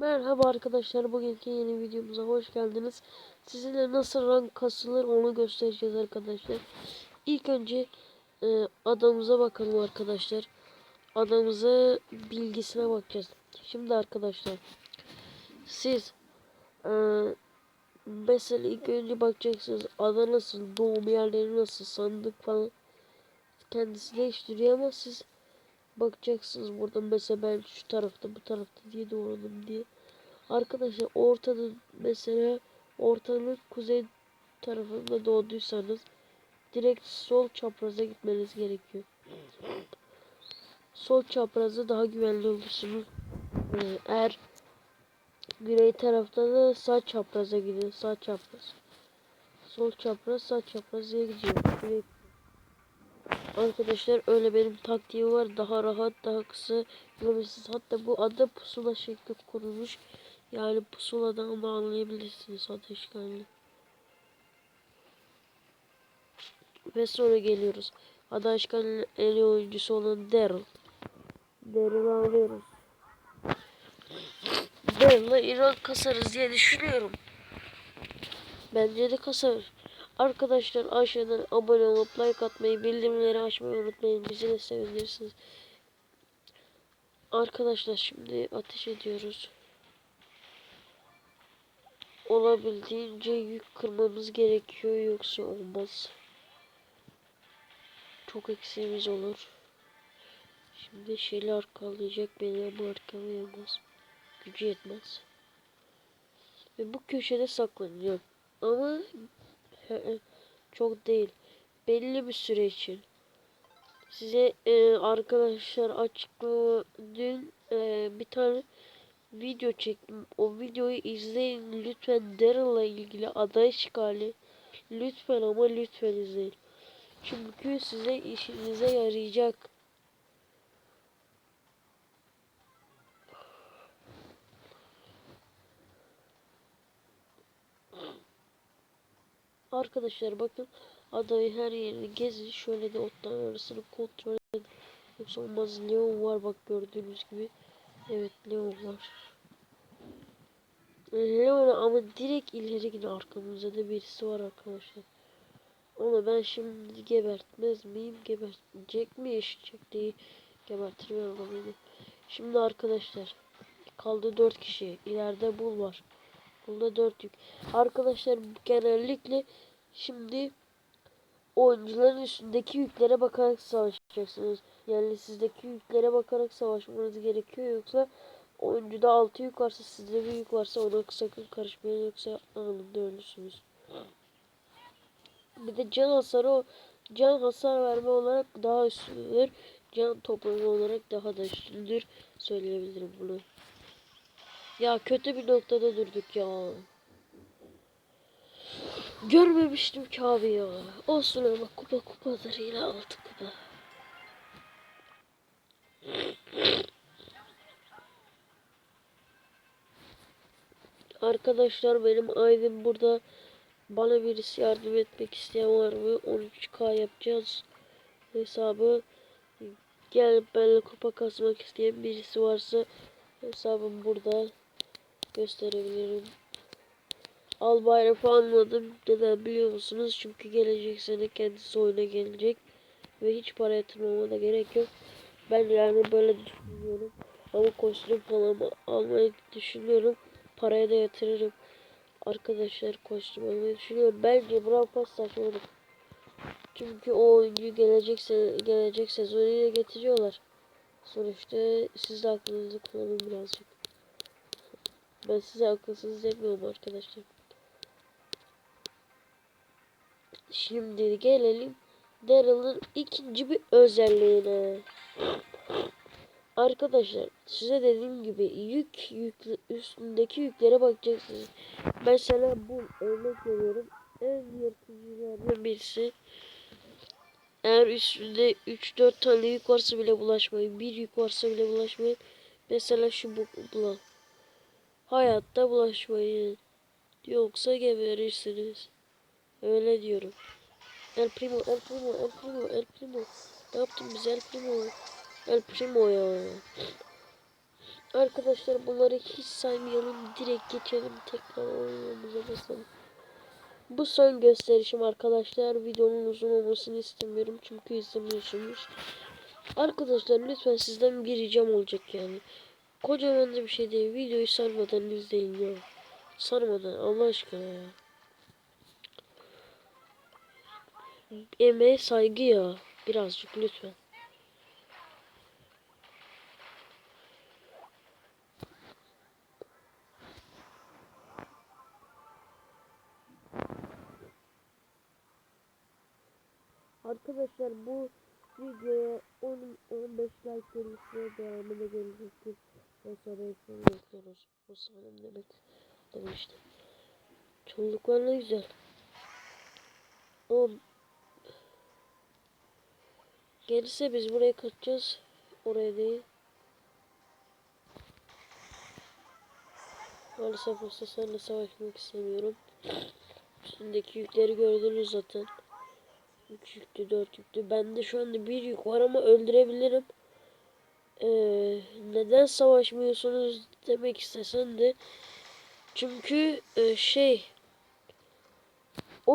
Merhaba arkadaşlar bugünkü yeni videomuza hoş geldiniz. Sizinle nasıl rank kasılır onu göstereceğiz arkadaşlar. İlk önce e, adamıza bakalım arkadaşlar. Adamıza bilgisine bakacağız. Şimdi arkadaşlar siz e, mesela ilk önce bakacaksınız ada nasıl, doğum yerleri nasıl, sandık falan kendisi değiştiriyor ama siz bakacaksınız burada mesela ben şu tarafta bu tarafta diye doğradım diye. Arkadaşlar ortada mesela ortanın kuzey tarafında doğduysanız direkt sol çapraza gitmeniz gerekiyor. Sol çaprazda daha güvenli olursunuz. Ee, eğer güney tarafta da sağ çapraza gidin. Sağ çapraz. Sol çapraz sağ çapraz diye gidiyor. Güney Arkadaşlar öyle benim taktiğim var. Daha rahat, daha kısa görürsünüz. Hatta bu ada pusula şekli kurulmuş. Yani pusuladan da anlayabilirsiniz işgalini. Ve sonra geliyoruz. Ada işgalinin en iyi oyuncusu olan Daryl. Daryl'ı alıyoruz. Daryl'la İran kasarız diye düşünüyorum. Bence de kasarız. Arkadaşlar aşağıdan abone olup like atmayı, bildirimleri açmayı unutmayın. Bizi de sevinirsiniz. Arkadaşlar şimdi ateş ediyoruz. Olabildiğince yük kırmamız gerekiyor yoksa olmaz. Çok eksiğimiz olur. Şimdi şeyler arkalayacak beni ama arkalayamaz. Gücü yetmez. Ve bu köşede saklanacağım. Ama çok değil. Belli bir süre için. Size e, arkadaşlar açıklama dün e, bir tane video çektim. O videoyu izleyin lütfen Daryl'la ilgili aday işgali lütfen ama lütfen izleyin. Çünkü size işinize yarayacak. Arkadaşlar bakın adayı her yerini gezin. Şöyle de otların arasını kontrol edin. Yoksa olmaz. Leon var bak gördüğünüz gibi. Evet Leon var. Leon ama direkt ileri gidin arkamızda da birisi var arkadaşlar. Onu ben şimdi gebertmez miyim? Gebertecek mi? Yaşayacak değil. Gebertirim beni. Şimdi arkadaşlar kaldı 4 kişi. İleride bul var. Bunda 4 yük. Arkadaşlar genellikle şimdi oyuncuların üstündeki yüklere bakarak savaşacaksınız. Yani sizdeki yüklere bakarak savaşmanız gerekiyor yoksa oyuncuda 6 yük varsa sizde bir yük varsa ona sakın karışmayın yoksa anında ölürsünüz. Bir de can hasarı o can hasar verme olarak daha üstündür. Can toplama olarak daha da üstündür. Söyleyebilirim bunu. Ya kötü bir noktada durduk ya. Görmemiştim ki abi ya. Olsun ama kupa yine altı kupa. Arkadaşlar benim Aydın burada bana birisi yardım etmek isteyen var mı? 13k yapacağız hesabı. Gel benimle kupa kasmak isteyen birisi varsa hesabım burada gösterebilirim. Al bayrağı almadım. Neden biliyor musunuz? Çünkü gelecek sene kendisi oyuna gelecek. Ve hiç para yatırmama da gerek yok. Ben yani böyle düşünüyorum. Ama kostüm falan almayı düşünüyorum. Paraya da yatırırım. Arkadaşlar kostüm almayı düşünüyorum. Bence Brawl Pass saçmalık. Çünkü o oyuncu gelecek, se gelecek sezonu yine getiriyorlar. Sonuçta siz de aklınızı kullanın birazcık. Ben size akılsız demiyorum arkadaşlar. Şimdi gelelim Daryl'ın ikinci bir özelliğine. Arkadaşlar size dediğim gibi yük, yük üstündeki yüklere bakacaksınız. Mesela bu örnek veriyorum. En yırtıcılardan birisi. Eğer üstünde 3-4 tane yük varsa bile bulaşmayın. Bir yük varsa bile bulaşmayın. Mesela şu bu bulan. Hayatta bulaşmayın. Yoksa geberirsiniz. Öyle diyorum. El Primo, El Primo, El Primo, El Primo. Ne yaptın bize El Primo? El Primo ya. Arkadaşlar bunları hiç saymayalım. Direkt geçelim. Tekrar oyunumuza basalım. Bu son gösterişim arkadaşlar. Videonun uzun olmasını istemiyorum. Çünkü izlemiyorsunuz. Arkadaşlar lütfen sizden bir ricam olacak yani. Kocaman da bir şey değil. Videoyu sarmadan izleyin ya. Sarmadan Allah aşkına ya. Emeğe saygı ya. Birazcık lütfen. Arkadaşlar bu videoya 10 15 like gelirse devamını gelecektir. Ve sonra ekranı bekliyoruz. Bu sanırım demek demiştim. Çolluklar ne güzel. O gelirse biz buraya kaçacağız. Oraya değil. Maalesef o seninle savaşmak istemiyorum. Üstündeki yükleri gördünüz zaten. 3 yüklü 4 yüklü. Bende şu anda bir yük var ama öldürebilirim. Ee, neden savaşmıyorsunuz demek istesen de. Çünkü e, şey